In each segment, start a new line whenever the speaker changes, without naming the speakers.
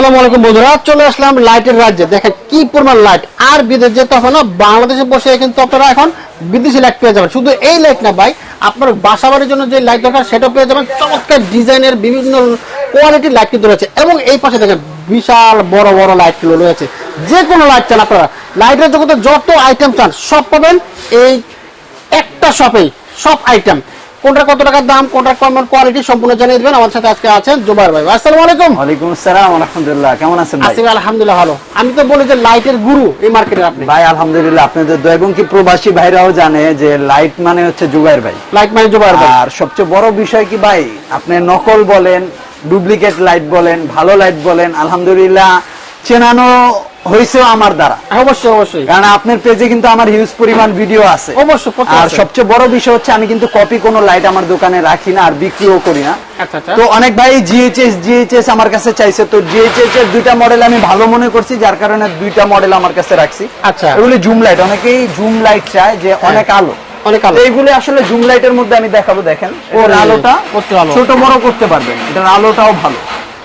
আসসালামু আলাইকুম বন্ধুরা, চলে আসলাম লাইটের রাজ্যে। দেখেন কি পরিমাণ লাইট। আর বিদেশ যেতে হবে না বাংলাদেশে বসে কিন্তু আপনারা এখন বিদেশি লাইট পেয়ে যাবেন। শুধু এই লাইট না ভাই, আপনার বাসা বাড়ির জন্য যে লাইট দরকার, সেটাও পেয়ে যাবেন। চমৎকার ডিজাইনের বিভিন্ন কোয়ালিটির লাইট কিন্তু রয়েছে। এবং এই পাশে দেখেন বিশাল বড় বড় লাইটগুলো রয়েছে। যে কোনো লাইট চান আপনারা। লাইটের জগতে যত আইটেম চান, সব পাবেন এই একটা শপেই সব আইটেম কোনটা কত টাকার দাম কোনটা কেমন কোয়ালিটি সম্পূর্ণ জানিয়ে দেবেন। আমার সাথে আজকে আছেন জুবাইর ভাই। আসসালামু আলাইকুম।
ওয়ালাইকুম আসসালাম আলহামদুলিল্লাহ। কেমন আছেন ভাই?
আসিফ আলহামদুলিল্লাহ ভালো। আমি তো বলি যে লাইটের গুরু এই মার্কেটের আপনি।
ভাই আলহামদুলিল্লাহ আপনাদের দয় এবং কি প্রবাসী ভাইরাও জানে যে লাইট মানে হচ্ছে জুগাইর ভাই।
লাইট মানে জুবাইর ভাই।
আর সবচেয়ে বড় বিষয় কি ভাই? আপনি নকল বলেন ডুপ্লিকেট লাইট বলেন ভালো লাইট বলেন আলহামদুলিল্লাহ চেনানো হয়েছেও আমার দ্বারা।
হ্যাঁ, অবশ্যই অবশ্যই।
কারণ আপনার পেজে কিন্তু আমার হিউজ পরিমাণ ভিডিও আছে।
অবশ্যই,
আর সবচেয়ে বড় বিষয় হচ্ছে আমি কিন্তু কপি কোনো লাইট আমার দোকানে রাখি না আর বিক্রিও করি না।
আচ্ছা আচ্ছা।
তো অনেক ভাই জিএইচএস জিএইচএস আমার কাছে চাইছে। তো জিএইচএস এর দুইটা মডেল আমি ভালো মনে করছি যার কারণে দুইটা মডেল আমার কাছে রাখছি।
আচ্ছা।
এগুলি জুম লাইট অনেকেই জুম লাইট চায় যে অনেক আলো।
অনেক আলো।
এইগুলি আসলে জুম লাইটের মধ্যে আমি দেখাবো দেখেন। ওর আলোটা। ছোট বড় করতে পারবেন। এটার আলোটাও ভালো।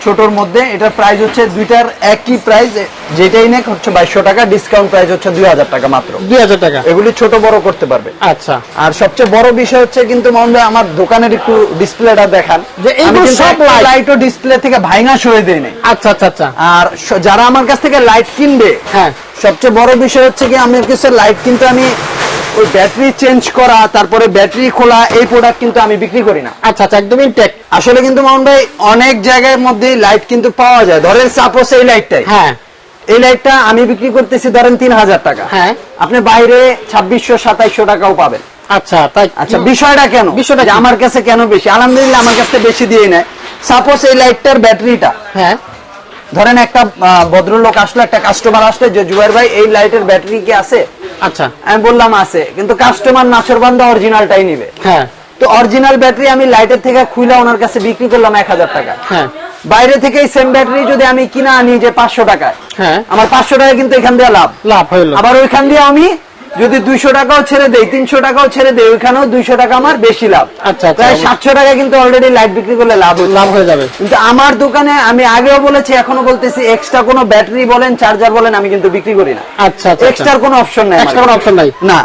ছোটর মধ্যে এটার প্রাইস হচ্ছে দুইটার একই প্রাইস যেটাই নেক হচ্ছে বাইশশো টাকা ডিসকাউন্ট প্রাইস হচ্ছে দুই হাজার টাকা মাত্র।
দুই হাজার টাকা।
এগুলি ছোট বড় করতে পারবে।
আচ্ছা।
আর সবচেয়ে বড় বিষয় হচ্ছে কিন্তু ভাই আমার দোকানের একটু ডিসপ্লেটা দেখান।
যে
আমি
এইগুলো সব light।
লাইটও ডিসপ্লে থেকে ভাঙা সরে দেয় নাই।
আচ্ছা আচ্ছা আচ্ছা।
আর যারা আমার কাছ থেকে লাইট কিনবে
হ্যাঁ।
সবচেয়ে বড় বিষয় হচ্ছে কি আমার কাছে লাইট কিন্তু আমি ওই ব্যাটারি চেঞ্জ করা তারপরে ব্যাটারি খোলা এই প্রোডাক্ট কিন্তু আমি বিক্রি করি না।
আচ্ছা আচ্ছা একদম ইনটেক
আসলে কিন্তু মোহন ভাই অনেক জায়গার মধ্যে লাইট কিন্তু পাওয়া যায়। ধরেন সাপোজ এই লাইটটাই
হ্যাঁ।
এই লাইটটা আমি বিক্রি করতেছি ধরেন তিন হাজার টাকা।
হ্যাঁ।
আপনি বাইরে ছাব্বিশশো সাতাইশশো টাকাও পাবেন।
আচ্ছা তাই
আচ্ছা বিষয়টা কেন?
বিষয়টা
আমার কাছে কেন বেশি? আলহামদুলিল্লাহ আমার কাছে বেশি দিয়ে নেয়। সাপোজ এই লাইটটার ব্যাটারিটা
হ্যাঁ।
ধরেন একটা ভদ্রলোক আসলো একটা কাস্টমার আসলে যে জুয়ার ভাই এই লাইটের ব্যাটারি কি আছে?
আচ্ছা।
আমি বললাম আছে। কিন্তু কাস্টমার নাচর বান্ধা অরিজিনালটাই নিবে।
হ্যাঁ।
তো অরিজিনাল ব্যাটারি আমি লাইটের থেকে খুলে ওনার কাছে বিক্রি করলাম এক হাজার টাকা।
হ্যাঁ।
বাইরে থেকে এই সেম ব্যাটারি যদি আমি কিনা আনি যে পাঁচশো টাকায়
হ্যাঁ।
আমার পাঁচশো টাকা কিন্তু এখান দিয়ে লাভ।
লাভ হইল।
আবার ওইখান দিয়ে আমি যদি দুইশো টাকাও ছেড়ে দেই তিনশো টাকাও ছেড়ে দেই ওইখানেও দুইশো টাকা আমার বেশি লাভ।
আচ্ছা, আচ্ছা।
প্রায় সাতশো টাকা কিন্তু অলরেডি লাইট বিক্রি করলে লাভ
লাভ হয়ে যাবে।
কিন্তু আমার দোকানে আমি আগেও বলেছি এখনও বলতেছি এক্সট্রা কোনো ব্যাটারি বলেন চার্জার বলেন আমি কিন্তু বিক্রি করি না।
আচ্ছা আচ্ছা
এক্সট্রা কোনো অপশন নাই
এক্সট্রা কোনো অপশন নাই?
না।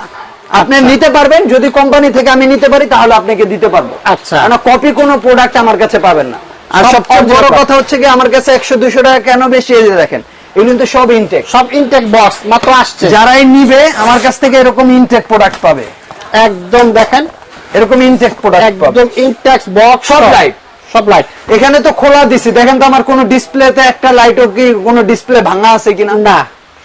আপনি নিতে পারবেন যদি কোম্পানি থেকে আমি নিতে পারি তাহলে আপনাকে দিতে পারব।
আচ্ছা।
কারণ কপি কোনো প্রোডাক্ট আমার কাছে পাবেন না। আর সবচেয়ে বড় কথা। হচ্ছে কি আমার কাছে একশো দুশো টাকা কেন বেশি দেখেন এগুলো কিন্তু সব ইনটেক
সব ইনটেক বক্স মাত্র আসছে।
যারাই নিবে আমার কাছ থেকে এরকম ইনটেক প্রোডাক্ট পাবে।
একদম দেখেন।
এরকম ইনটেক প্রোডাক্ট
একদম ইনটেক্স বক্স
সব লাইট
সব লাইট
এখানে তো খোলা দিছি। দেখেন তো আমার কোনো ডিসপ্লেতে একটা লাইটও কি কোনো ডিসপ্লে ভাঙা আছে কিনা?
না।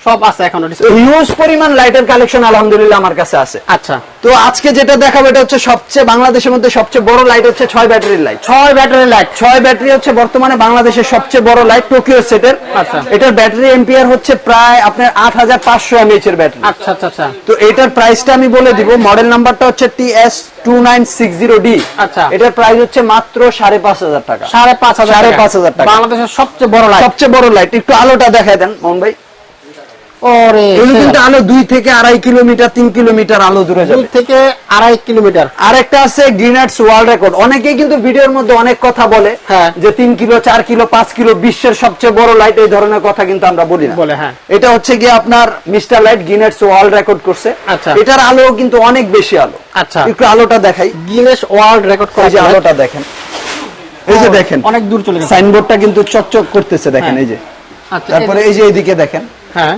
সব আছে এখনও
হিউজ পরিমাণ লাইটের কালেকশন আলহামদুলিল্লাহ আমার কাছে আছে।
আচ্ছা।
তো আজকে যেটা দেখাবো এটা হচ্ছে সবচেয়ে বাংলাদেশের মধ্যে সবচেয়ে বড় লাইট হচ্ছে ছয় ব্যাটারির লাইট
ছয় ব্যাটারি লাইট
ছয় ব্যাটারি হচ্ছে বর্তমানে বাংলাদেশের সবচেয়ে বড় লাইট টোকিও সেটের
আচ্ছা।
এটার ব্যাটারি এম্পিয়ার হচ্ছে প্রায় আপনার আট হাজার পাঁচশো এমএইচ এর ব্যাটারি
আচ্ছা আচ্ছা আচ্ছা।
তো এটার প্রাইসটা আমি বলে দিব মডেল নাম্বারটা হচ্ছে T S two nine six zero D
আচ্ছা।
এটার প্রাইস হচ্ছে মাত্র সাড়ে পাঁচ হাজার টাকা।
সাড়ে পাঁচ হাজার
সাড়ে পাঁচ হাজার টাকা।
বাংলাদেশের সবচেয়ে বড় লাইট
সবচেয়ে বড় লাইট একটু আলোটা দেখায় দেন মোহন ভাই। কিন্তু আলো দুই থেকে আড়াই কিলোমিটার তিন কিলোমিটার আলো দূরে
দুই থেকে আড়াই কিলোমিটার।
আরেকটা আছে গ্রিনার্স ওয়ার্ল্ড রেকর্ড অনেকেই কিন্তু ভিডিওর মধ্যে অনেক কথা বলে
হ্যাঁ।
যে তিন কিলো চার কিলো পাঁচ কিলো বিশ্বের সবচেয়ে বড় লাইট এই ধরনের কথা কিন্তু আমরা বলি না।
হ্যাঁ।
এটা হচ্ছে গিয়ে আপনার মিস্টার লাইট ওয়ার্ল্ড রেকর্ড করছে।
আচ্ছা।
এটার আলো কিন্তু অনেক বেশি আলো।
আচ্ছা।
একটু আলোটা দেখাই।
গিনেস ওয়ার্ল্ড রেকর্ড
যে আলোটা দেখেন। এই যে দেখেন।
অনেক দূর চলে গেছে।
সাইনবোর্ডটা কিন্তু চকচক করতেছে দেখেন
হ্যাঁ।
এই যে।
আচ্ছা
তারপরে এই যে এইদিকে দেখেন।
হ্যাঁ।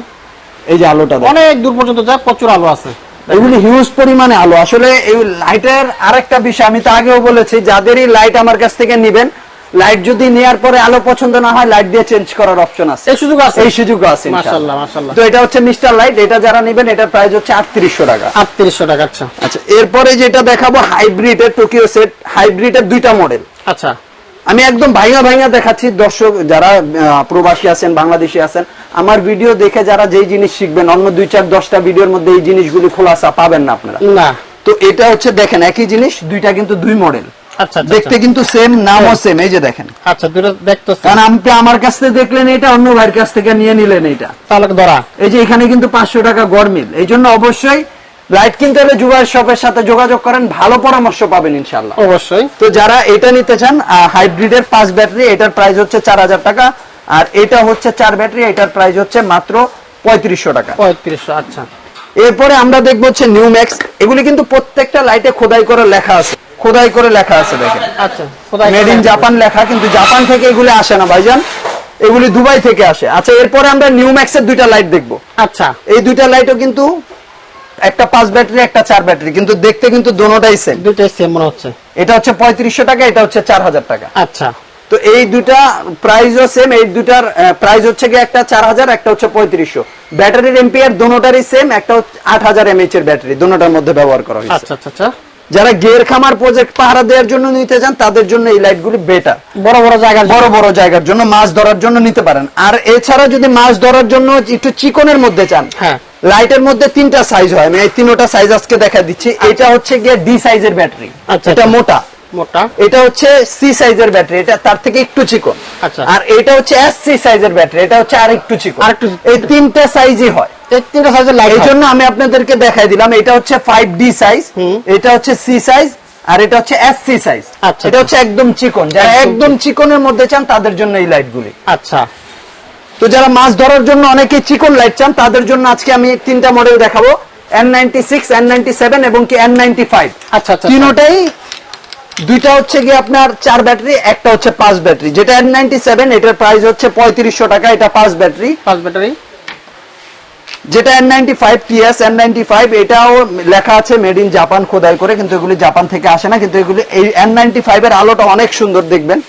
এই যে আলোটা
অনেক দূর পর্যন্ত যায় প্রচুর আলো আছে।
এগুলি হিউজ পরিমাণে আলো। আসলে এই লাইটের আরেকটা বিষয় আমি তো আগেও বলেছি যাদেরই লাইট আমার কাছ থেকে নিবেন লাইট যদি নেয়ার পরে আলো পছন্দ না হয় লাইট দিয়ে চেঞ্জ করার অপশন আছে।
এই সুযোগ আছে।
এই সুযোগ আছে
মাশাআল্লাহ মাশাআল্লাহ।
তো এটা হচ্ছে মিস্টার লাইট এটা যারা নেবেন এটার প্রাইস হচ্ছে আটত্রিশশো টাকা।
আটত্রিশশো টাকা আচ্ছা।
আচ্ছা এরপরে যেটা দেখাবো হাইব্রিড এর টোকিও সেট হাইব্রিড এর দুইটা মডেল
আচ্ছা।
আমি একদম ভাইয়া ভাইয়া দেখাচ্ছি দর্শক যারা প্রবাসী আছেন বাংলাদেশি আছেন আমার ভিডিও দেখে যারা যেই জিনিস শিখবেন অন্য দুই চার দশটা ভিডিওর মধ্যে এই জিনিসগুলি খোলাসা পাবেন না আপনারা।
না।
তো এটা হচ্ছে দেখেন একই জিনিস দুইটা কিন্তু দুই মডেল দেখতে কিন্তু সেম নামও সেম এই যে দেখেন।
আচ্ছা দুটো দেখতেছি।
কারণ আপনি আমার কাছ থেকে দেখলেন এটা অন্য ভাইয়ের কাছ থেকে নিয়ে নিলেন এটা।
তাহলে ধরা।
এই যে এখানে কিন্তু পাঁচশো টাকা গড় মিল। এই জন্য অবশ্যই লাইট কিনতে হলে জুগার শপের সাথে যোগাযোগ করেন ভালো পরামর্শ পাবেন ইনশাল্লাহ
অবশ্যই।
তো যারা এটা নিতে চান হাইব্রিডের পাঁচ ব্যাটারি এটার প্রাইস হচ্ছে চার হাজার টাকা আর এটা হচ্ছে চার ব্যাটারি এটার প্রাইস হচ্ছে মাত্র পঁয়ত্রিশশো টাকা।
পঁয়ত্রিশশো আচ্ছা।
এরপরে আমরা দেখব হচ্ছে নিউ ম্যাক্স এগুলি কিন্তু প্রত্যেকটা লাইটে খোদাই করে লেখা আছে খোদাই করে লেখা আছে দেখেন।
আচ্ছা
মেড ইন জাপান লেখা কিন্তু জাপান থেকে এগুলি আসে না ভাইজান এগুলি দুবাই থেকে আসে। আচ্ছা এরপরে আমরা নিউ ম্যাক্সের দুইটা লাইট দেখব।
আচ্ছা।
এই দুইটা লাইটও কিন্তু একটা পাঁচ ব্যাটারি একটা চার ব্যাটারি কিন্তু দেখতে কিন্তু দোনোটাই সেম
দুইটাই সেম মনে হচ্ছে।
এটা হচ্ছে পঁয়ত্রিশশো টাকা এটা হচ্ছে চার হাজার টাকা।
আচ্ছা।
তো এই দুটা প্রাইসও সেম এই দুটার প্রাইস হচ্ছে কি একটা চার হাজার একটা হচ্ছে পঁয়ত্রিশশো। ব্যাটারির এম্পিয়ার দোনোটারই সেম একটা আট হাজার এমএইচ এর ব্যাটারি দোনোটার মধ্যে ব্যবহার করা হয়েছে।
আচ্ছা আচ্ছা আচ্ছা।
যারা গের খামার প্রজেক্ট পাহারা দেওয়ার জন্য নিতে চান তাদের জন্য এই লাইটগুলি বেটার
বড় বড় জায়গা
বড় বড় জায়গার জন্য মাছ ধরার জন্য নিতে পারেন। আর এছাড়া যদি মাছ ধরার জন্য একটু চিকনের মধ্যে চান
হ্যাঁ।
লাইটের মধ্যে তিনটা সাইজ হয়। আমি এই তিনটা সাইজ আজকে দেখা দিচ্ছি। এটা হচ্ছে গিয়ে ডি সাইজের ব্যাটারি
আচ্ছা,
এটা
আচ্ছা।
মোটা।
মোটা।
এটা হচ্ছে সি সাইজের ব্যাটারি এটা তার থেকে একটু চিকন।
আচ্ছা।
আর এটা হচ্ছে এস সি সাইজের ব্যাটারি এটা হচ্ছে আর একটু চিকন।
আরেকটু চিকন।
এই তিনটা সাইজই হয়।
তিনটা সাইজের লাইট
এই জন্য আমি আপনাদেরকে দেখাই দিলাম এটা হচ্ছে ফাইভ ডি সাইজ এটা হচ্ছে সি সাইজ আর এটা হচ্ছে এস সি সাইজ
আচ্ছা,
এটা হচ্ছে একদম চিকন। যারা
একদম
একদম চিকনের মধ্যে চান তাদের জন্য এই লাইটগুলি
আচ্ছা।
তো যারা মাছ ধরার জন্য অনেকে চিকন লাইট চান তাদের জন্য আজকে আমি তিনটা মডেল দেখাবো। N ninety six N ninety seven এবং কি এন নাইনটি ফাইভ
আচ্ছা, আচ্ছা,
তিনোটাই দুইটা হচ্ছে গিয়ে আপনার চার ব্যাটারি একটা হচ্ছে পাঁচ ব্যাটারি। যেটা এন নাইনটি সেভেন এটার প্রাইস হচ্ছে পঁয়ত্রিশশো টাকা এটা পাঁচ ব্যাটারি।
পাঁচ ব্যাটারি।
যেটা N ninety five TS N ninety five এটাও লেখা আছে মেড ইন জাপান খোদাই করে কিন্তু এগুলি জাপান থেকে আসে না কিন্তু এগুলি এই এন নাইনটি ফাইভ এর আলোটা অনেক সুন্দর দেখবেন।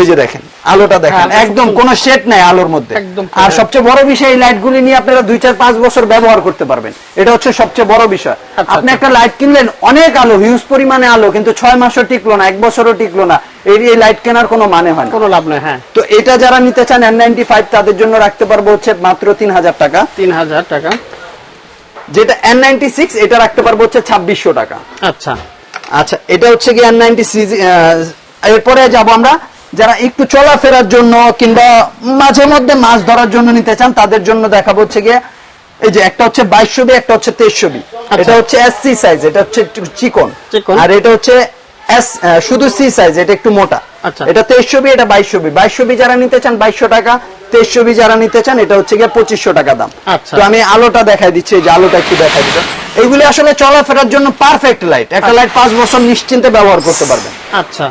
এই যে দেখেন আলোটা দেখেন
হ্যাঁ,
একদম কোনো শেড নাই আলোর মধ্যে। আর সবচেয়ে বড় বিষয় এই লাইট গুলি নিয়ে আপনারা দুই চার পাঁচ বছর ব্যবহার করতে পারবেন। এটা হচ্ছে সবচেয়ে বড় বিষয়।
আচ্ছা,
আপনি
আচ্ছা।
একটা লাইট কিনলেন অনেক আলো হিউজ পরিমাণে আলো কিন্তু ছয় মাসও টিকলো না এক বছরও টিকলো না। এই লাইট কেনার কোনো মানে হয় না।
কোনো লাভ নাই হ্যাঁ।
তো এটা যারা নিতে চান এন নাইনটি ফাইভ তাদের জন্য রাখতে পারব হচ্ছে মাত্র তিন হাজার টাকা।
তিন হাজার টাকা।
যেটা এন নাইনটি সিক্স এটা রাখতে পারব হচ্ছে ছাব্বিশশো টাকা।
আচ্ছা।
আচ্ছা এটা হচ্ছে কি এন নাইনটি এরপরে যাব আমরা যারা একটু চলাফেরার জন্য কিংবা মাঝে মধ্যে মাছ ধরার জন্য নিতে চান তাদের জন্য দেখাবো হচ্ছে গিয়ে এই যে একটা হচ্ছে বাইশশো বি একটা হচ্ছে তেইশশো বি।
আচ্ছা।
এটা হচ্ছে এস সি সাইজ এটা হচ্ছে
চিকন।
আর এটা হচ্ছে এস শুধু সি সাইজ এটা একটু মোটা।
আচ্ছা।
এটা তেইশশো বি এটা বাইশশো বি। বাইশশো বি যারা নিতে চান বাইশশো টাকা তেইশশো বি যারা নিতে চান এটা হচ্ছে গিয়ে পঁচিশশো টাকা দাম।
আচ্ছা।
তো আমি আলোটা দেখাই দিচ্ছি এই যে আলোটা একটু দেখাই দিচ্ছি। এইগুলি আসলে চলাফেরার জন্য পারফেক্ট লাইট একটা লাইট পাঁচ বছর নিশ্চিন্তে ব্যবহার করতে পারবেন।
আচ্ছা।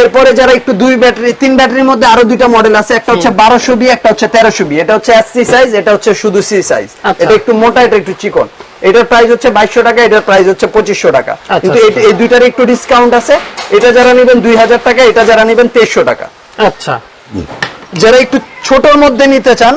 এরপরে যারা একটু দুই ব্যাটারি তিন ব্যাটারির মধ্যে আরও দুইটা মডেল আছে একটা হচ্ছে বারোশো বি একটা হচ্ছে তেরোশো বি এটা হচ্ছে এস সি সাইজ এটা হচ্ছে শুধু সি সাইজ
আচ্ছা।
এটা একটু মোটা এটা একটু চিকন। এটার প্রাইস হচ্ছে বাইশশো টাকা এটার প্রাইস হচ্ছে পঁচিশশো টাকা।
আচ্ছা,
কিন্তু
আচ্ছা।
এই দুইটার একটু ডিসকাউন্ট আছে। এটা যারা নেবেন দুই হাজার টাকা এটা যারা নেবেন তেইশশো টাকা।
আচ্ছা।
যারা একটু ছোটর মধ্যে নিতে চান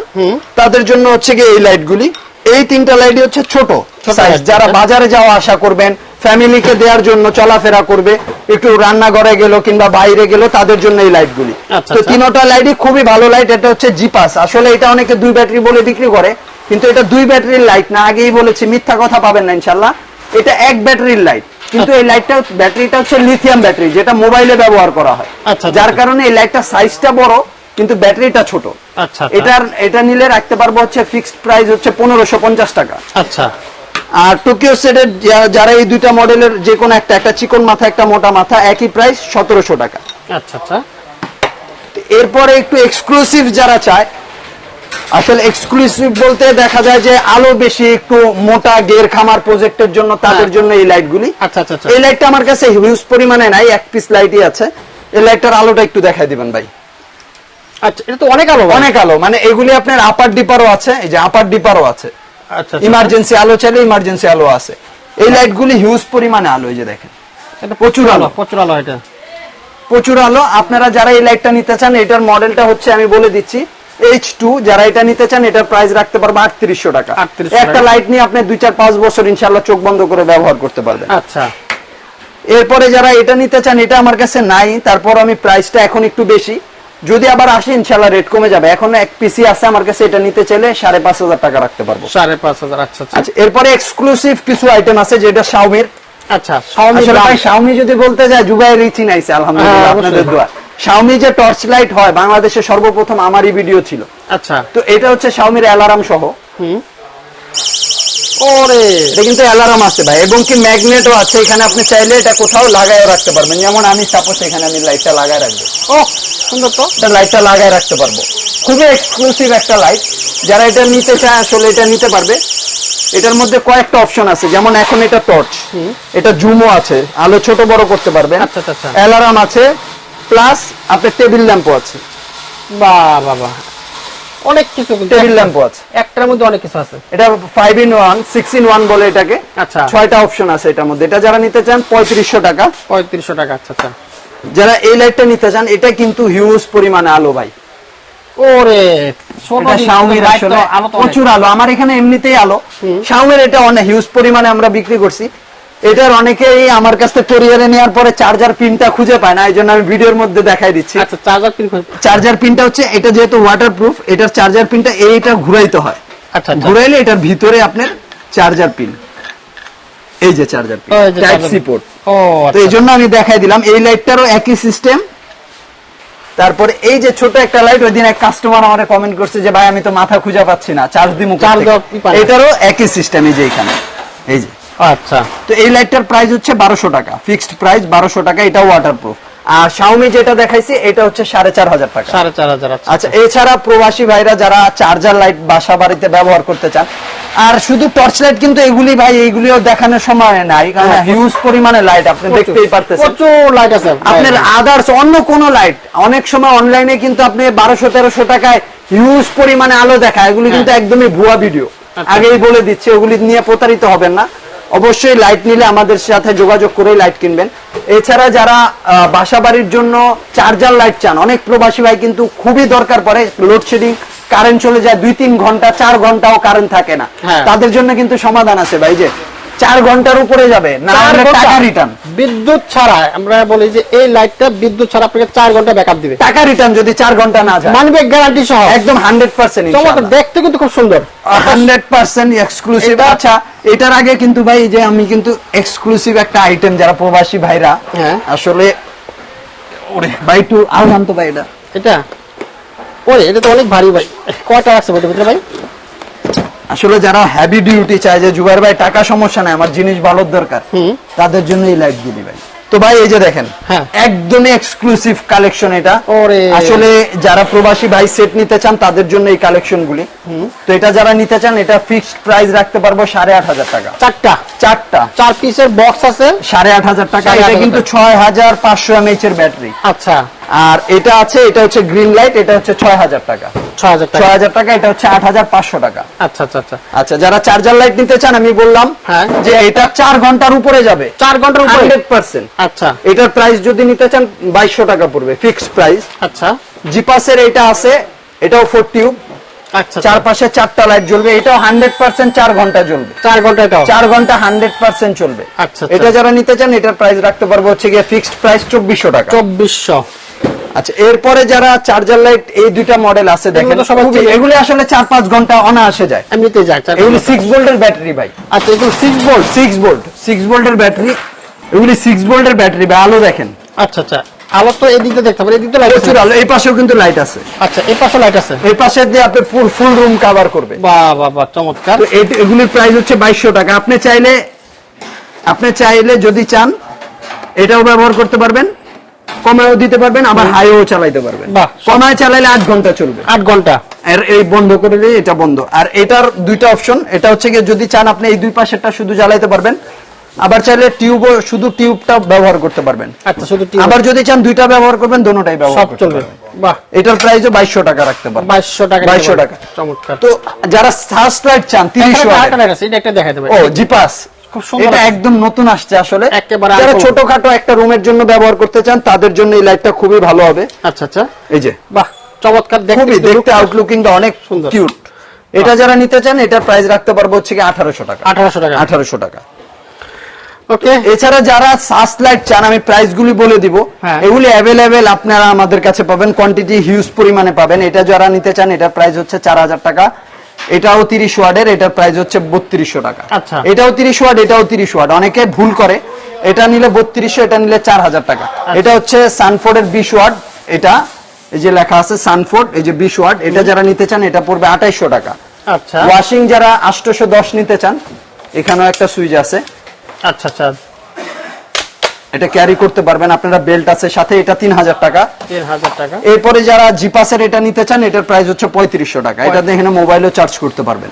তাদের জন্য হচ্ছে গিয়ে এই লাইটগুলি এই তিনটা লাইটই হচ্ছে ছোট সাইজ যারা। বাজারে যাওয়া আসা করবেন ফ্যামিলিকে দেওয়ার জন্য চলাফেরা করবে একটু রান্নাঘরে গেল কিংবা বাইরে গেল তাদের জন্য এই লাইটগুলি
আচ্ছা,
তো
আচ্ছা।
তিনটা লাইটই খুবই ভালো লাইট এটা হচ্ছে জিপাস আসলে এটা অনেকে দুই ব্যাটারি বলে বিক্রি করে কিন্তু এটা দুই ব্যাটারির লাইট না আগেই বলেছি মিথ্যা কথা পাবেন না ইনশাল্লাহ এটা এক ব্যাটারির লাইট কিন্তু এই লাইটটা ব্যাটারিটা হচ্ছে লিথিয়াম ব্যাটারি যেটা মোবাইলে ব্যবহার করা হয়।
আচ্ছা,
যার
আচ্ছা।
কারণে এই লাইটটা সাইজটা বড় কিন্তু ব্যাটারিটা ছোট।
আচ্ছা
এটার এটা নিলে রাখতে পারব হচ্ছে ফিক্সড প্রাইস হচ্ছে পনেরোশো পঞ্চাশ টাকা।
আচ্ছা।
আর টোকিও সেটের যারা এই দুইটা মডেলের যে কোনো একটা একটা চিকন মাথা একটা মোটা মাথা একই প্রাইস সতেরোশো টাকা।
আচ্ছা আচ্ছা।
এরপরে একটু এক্সক্লুসিভ যারা চায় আসলে এক্সক্লুসিভ বলতে দেখা যায় যে আলো বেশি একটু মোটা গের খামার প্রজেক্টের জন্য তাদের
হ্যাঁ।
জন্য এই লাইটগুলি
আচ্ছা আচ্ছা আচ্ছা।
এই লাইটটা আমার কাছে হিউজ পরিমাণে নাই এক পিস লাইটই আছে। এই লাইটটার আলোটা একটু দেখাই দিবেন ভাই।
আচ্ছা এটা তো অনেক আলো
অনেক আলো মানে এগুলি আপনার আপার ডিপারও আছে এই যে আপার ডিপারও আছে। ইমার্জেন্সি আলো চাইলে ইমার্জেন্সি আলো আছে। এই লাইটগুলি হিউজ পরিমাণে আলো এই যে দেখেন।
এটা
প্রচুর আলো।
প্রচুর আলো এটা।
প্রচুর আলো। আপনারা যারা এই লাইটটা নিতে চান এটার মডেলটা হচ্ছে আমি বলে দিচ্ছি এইচ টু যারা এটা নিতে চান এটার প্রাইস রাখতে পারব আটত্রিশশো টাকা।
3800
একটা লাইট নিয়ে আপনি দুই চার পাঁচ বছর ইনশাল্লাহ চোখ বন্ধ করে ব্যবহার করতে পারবেন।
আচ্ছা।
এরপরে যারা এটা নিতে চান এটা আমার কাছে নাই। তারপর আমি প্রাইসটা এখন একটু বেশি। যদি আবার আসে ইনশাল্লাহ রেট কমে যাবে। এখন এক পিসি আছে আমার কাছে এটা নিতে চাইলে সাড়ে পাঁচ হাজার টাকা রাখতে পারব।
সাড়ে পাঁচ হাজার আচ্ছা আচ্ছা।
আচ্ছা এরপরে এক্সক্লুসিভ কিছু আইটেম আছে যেটা শাওমির
আচ্ছা
শাওমি যদি বলতে যায় যুগায় রিচি নাইছে আলহামদুলিল্লাহ
হ্যাঁ,
আপনাদের দোয়া। শাওমি যে টর্চ লাইট হয় বাংলাদেশে সর্বপ্রথম আমারই ভিডিও ছিল।
আচ্ছা।
তো এটা হচ্ছে শাওমির অ্যালার্ম সহ।
ওরে।
এটা কিন্তু অ্যালার্ম আছে ভাই এবং কি ম্যাগনেটও আছে এখানে আপনি চাইলে এটা কোথাও লাগায়ও রাখতে পারবেন। যেমন আমি সাপোজ এখানে আমি লাইটটা লাগায় রাখব।
ও সুন্দর তো।
এটা লাইটটা লাগায় রাখতে পারব। খুবই এক্সক্লুসিভ একটা লাইট যারা এটা নিতে চায় আসলে এটা নিতে পারবে। এটার মধ্যে কয়েকটা অপশন আছে। যেমন এখন এটা টর্চ এটা জুমও আছে। আলো ছোট বড় করতে পারবেন।
আচ্ছা, আচ্ছা, আচ্ছা।
অ্যালার্ম আছে। প্লাস আপনার টেবিল ল্যাম্পও আছে।
বাহ বাবা অনেক কিছু
টেবিল ল্যাম্পও আছে।
একটার মধ্যে অনেক কিছু আছে।
এটা five in one six in one বলে এটাকে।
আচ্ছা।
ছয়টা অপশন আছে এটার মধ্যে। এটা যারা নিতে চান পঁয়ত্রিশশো টাকা।
পঁয়ত্রিশশো টাকা আচ্ছা আচ্ছা।
যারা এই লাইটটা নিতে চান এটা কিন্তু হিউজ পরিমাণে আলো ভাই।
ওরে।
প্রচুর আলো। আমার এখানে এমনিতেই আলো। শাওমির এটা অনেক হিউজ পরিমাণে আমরা বিক্রি করছি। এটার অনেকেই আমার কাছ কোরিয়ারে নেওয়ার পরে চার্জার পিনটা খুঁজে পায় না এই জন্য আমি ভিডিওর মধ্যে দেখাই দিচ্ছি।
আচ্ছা চার্জার পিন
চার্জার পিনটা হচ্ছে এটা যেহেতু ওয়াটারপ্রুফ এটার চার্জার পিনটা এইটা ঘুরাইতে হয়।
আচ্ছা আচ্ছা।
ঘুরাইলে এটার ভিতরে আপনার চার্জার পিন এই যে charger pin type C port
ও
তো
আচ্ছা।
এই জন্য আমি দেখাই দিলাম এই লাইটটারও একই সিস্টেম তারপরে এই যে ছোট একটা লাইট ওই দিন এক কাস্টমার আমারে কমেন্ট করছে যে ভাই আমি তো মাথা খুঁজে পাচ্ছি না চার্জ দিমু
পারে?
এটারও একই সিস্টেম এই যে এখানে। এই যে।
আচ্ছা।
তো এই লাইটটার প্রাইস হচ্ছে বারোশো টাকা। ফিক্সড প্রাইস বারোশো টাকা এটা ওয়াটারপ্রুফ আর শাওমি যেটা দেখাইছি এটা হচ্ছে সাড়ে চার হাজার টাকা।
সাড়ে চার হাজার আচ্ছা।
আচ্ছা এছাড়া প্রবাসী ভাইরা যারা চার্জার লাইট বাসা বাড়িতে ব্যবহার করতে চান আর শুধু টর্চ লাইট কিন্তু এগুলি ভাই দেখানোর সময় নাই কারণ
হ্যাঁ।
হিউজ পরিমাণে লাইট আপনি দেখতেই পারতেছেন।
প্রচুর লাইট আছে।
আপনার আদার্স অন্য কোন লাইট অনেক সময় অনলাইনে কিন্তু আপনি বারোশো তেরোশো টাকায় হিউজ পরিমাণে আলো দেখায় এগুলি কিন্তু একদমই ভুয়া ভিডিও
আচ্ছা।
আগেই বলে দিচ্ছি ওগুলি নিয়ে প্রতারিত হবেন না। অবশ্যই লাইট নিলে আমাদের সাথে যোগাযোগ করে লাইট কিনবেন এছাড়া যারা আহ, বাসা বাড়ির জন্য চার্জার লাইট চান অনেক প্রবাসী ভাই কিন্তু খুবই দরকার পড়ে লোডশেডিং কারেন্ট চলে যায় দুই তিন ঘণ্টা চার ঘন্টাও কারেন্ট থাকে না
হ্যাঁ।
তাদের জন্য কিন্তু সমাধান আছে ভাই যে চার ঘণ্টার উপরে যাবে না হলে টাকা রিটার্ন
বিদ্যুৎ ছাড়া আমরা বলি যে এই লাইটটা বিদ্যুৎ ছাড়া আপনাকে চার ঘণ্টা ব্যাকআপ দিবে।
টাকা রিটার্ন যদি চার ঘণ্টা না যায়।
মানবে গ্যারান্টি সহ।
একদম হান্ড্রেড পার্সেন্ট
দেখতে কিন্তু খুব সুন্দর।
হান্ড্রেড পার্সেন্ট এক্সক্লুসিভ আচ্ছা এটার আগে কিন্তু ভাই যে আমি কিন্তু এক্সক্লুসিভ একটা আইটেম যারা প্রবাসী ভাইরা
হ্যাঁ।
আসলে ওরে ভাই একটু আরও ভাই এটা।
এটা? ওরে এটা তো অনেক ভারী ভাই। কয়টা আছে বলতে ভাই?
আসলে যারা হ্যাভি ডিউটি চায় যে জুবাইর ভাই টাকা সমস্যা নাই আমার জিনিস ভালোর দরকার। তাদের জন্য এই লাইট দিলি ভাই তো ভাই এই যে দেখেন
হ্যাঁ।
একদমই এক্সক্লুসিভ কালেকশন এটা। আসলে যারা প্রবাসী ভাই সেট নিতে চান তাদের জন্য এই কালেকশন গুলি তো এটা যারা নিতে চান এটা ফিক্সড প্রাইস রাখতে পারব সাড়ে আট হাজার টাকা।
চারটা?
চারটা।
চার পিসের বক্স আছে?
সাড়ে আট হাজার টাকা। এটা কিন্তু ছয় হাজার পাঁচশো এমএইচ এর ব্যাটারি
আচ্ছা।
আর এটা আছে এটা হচ্ছে গ্রিন লাইট এটা হচ্ছে ছয় হাজার টাকা।
টাকা।
এটা হচ্ছে টাকা।
আচ্ছা আচ্ছা আচ্ছা।
যারা চার্জার লাইট নিতে চান আমি বললাম
হ্যাঁ।
যে এটা চার ঘণ্টার উপরে যাবে।
চার ঘণ্টার উপরে? আচ্ছা।
এটার প্রাইস যদি নিতে চান বাইশশো টাকা পড়বে ফিক্সড প্রাইস
আচ্ছা।
জিপাসের এটা আছে এটাও ফোর টিউব
আচ্ছা
চারপাশে চারটা লাইট জ্বলবে এটাও হান্ড্রেড পার্সেন্ট চার ঘণ্টা জ্বলবে।
চার ঘণ্টা
চার ঘণ্টা হান্ড্রেড পার্সেন্ট চলবে।
আচ্ছা, আচ্ছা।
এটা যারা নিতে চান এটার প্রাইস রাখতে পারব হচ্ছে গিয়ে ফিক্সড প্রাইস চব্বিশশো টাকা।
চব্বিশশো।
আচ্ছা এরপরে যারা চার্জার লাইট এই দুইটা মডেল আছে দেখেন
এগুলো
আসলে চার পাঁচ ঘণ্টা অনায়াসে যায়।
এমনিতে যায়
এগুলি। সিক্স ভোল্টের ব্যাটারি ভাই।
আচ্ছা এগুলো six volt
six volt six ভোল্টের ব্যাটারি এগুলি সিক্স ভোল্টের ব্যাটারি ভাই আলো দেখেন।
আচ্ছা আচ্ছা আলো তো এদিকে দেখতে হবে এদিকে লাইট
প্রচুর আলো এই পাশেও কিন্তু লাইট আছে।
আচ্ছা এই পাশে লাইট আছে।
এই পাশে দিয়ে আপনি ফুল ফুল রুম কভার করবে
বাহ বাহ বাহ চমৎকার।
তো এটি- এগুলির প্রাইস হচ্ছে টাকা। আপনি চাইলে আপনি চাইলে যদি চান এটাও ব্যবহার করতে পারবেন। কমায়ও দিতে পারবেন আবার হাইও চালাইতে পারবেন। কমায় চালাইলে আট ঘণ্টা চলবে।
আট ঘণ্টা।
আর এই বন্ধ করে দিয়ে এটা বন্ধ। আর এটার দুইটা অপশন এটা হচ্ছে গিয়ে যদি চান আপনি এই দুই পাশেরটা শুধু জ্বালাইতে পারবেন আবার চাইলে টিউবও শুধু টিউবটা ব্যবহার করতে পারবেন।
আচ্ছা শুধু
আবার যদি চান দুইটা ব্যবহার করবেন দোনোটাই ব্যবহার
সব চলবে। বাহ।
এটার প্রাইসও বাইশশো টাকা রাখতে পারবেন।
বাইশশো টাকা
বাইশশো টাকা।
চমৎকার।
তো যারা সার্চ লাইট চান
এটা একটা দেখাই দেবে।
ও জিপাস
খুব সুন্দর
এটা একদম নতুন আসছে আসলে।
একেবারে
যারা ছোটখাটো একটা রুমের জন্য ব্যবহার করতে চান তাদের জন্য এই লাইটটা খুবই ভালো হবে।
আচ্ছা আচ্ছা।
এই যে।
বাহ চমৎকার। দেখতে
দেখতে আউটলুকিংটা অনেক
সুন্দর।
কিউট এটা যারা নিতে চান এটার প্রাইস রাখতে পারব হচ্ছে কি আঠারোশো টাকা।
আঠারোশো টাকা।
আঠারোশো টাকা।
ওকে
এছাড়া যারা সাস লাইট চান আমি প্রাইস গুলি বলে দিব।
হ্যাঁ।
এগুলি অ্যাভেলেবেল আপনারা আমাদের কাছে পাবেন। কোয়ান্টিটি হিউজ পরিমাণে পাবেন। এটা যারা নিতে চান এটার প্রাইস হচ্ছে চার হাজার টাকা। এটাও তিরিশ ওয়ার্ডের এটার প্রাইস হচ্ছে বত্রিশশো টাকা।
আচ্ছা।
এটাও তিরিশ ওয়ার্ড এটাও তিরিশ ওয়ার্ড। অনেকে ভুল করে। এটা নিলে বত্রিশশো এটা নিলে চার হাজার টাকা। এটা হচ্ছে সানফোর্ডের বিশ ওয়ার্ড। এটা এই যে লেখা আছে সানফোর্ড এই যে বিশ ওয়ার্ড এটা যারা নিতে চান এটা পড়বে আঠাইশশো টাকা।
আচ্ছা।
ওয়াশিং যারা আটশোশো দশ নিতে চান এখানেও একটা সুইচ আছে।
আচ্ছা আচ্ছা।
এটা ক্যারি করতে পারবেন। আপনারা বেল্ট আছে সাথে এটা তিন হাজার টাকা
টাকা।
এরপরে যারা জিপাসের এটা নিতে চান এটার প্রাইস হচ্ছে পঁয়ত্রিশশো টাকা। এটা দেখেন মোবাইলও চার্জ করতে পারবেন।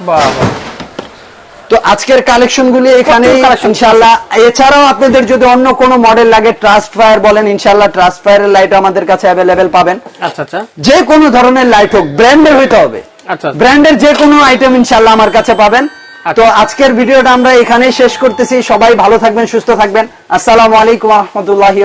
তো আজকের কালেকশন গুলি এখানে ইনশাল্লাহ এছাড়াও আপনাদের যদি অন্য কোনো মডেল লাগে ট্রাস্ট ফায়ার বলেন ইনশাল্লাহ ট্রাস্ট ফায়ারের লাইট আমাদের কাছে অ্যাভেলেবেল পাবেন।
আচ্ছা আচ্ছা।
যে কোনো ধরনের লাইট হোক ব্র্যান্ডের হইতে হবে।
আচ্ছা
ব্র্যান্ডের যে কোনো আইটেম ইনশাল্লাহ আমার কাছে পাবেন।
আচ্ছা।
তো আজকের ভিডিওটা আমরা এখানেই শেষ করতেছি। সবাই ভালো থাকবেন, সুস্থ থাকবেন। আসসালামু আলাইকুম রহমতুল্লাহি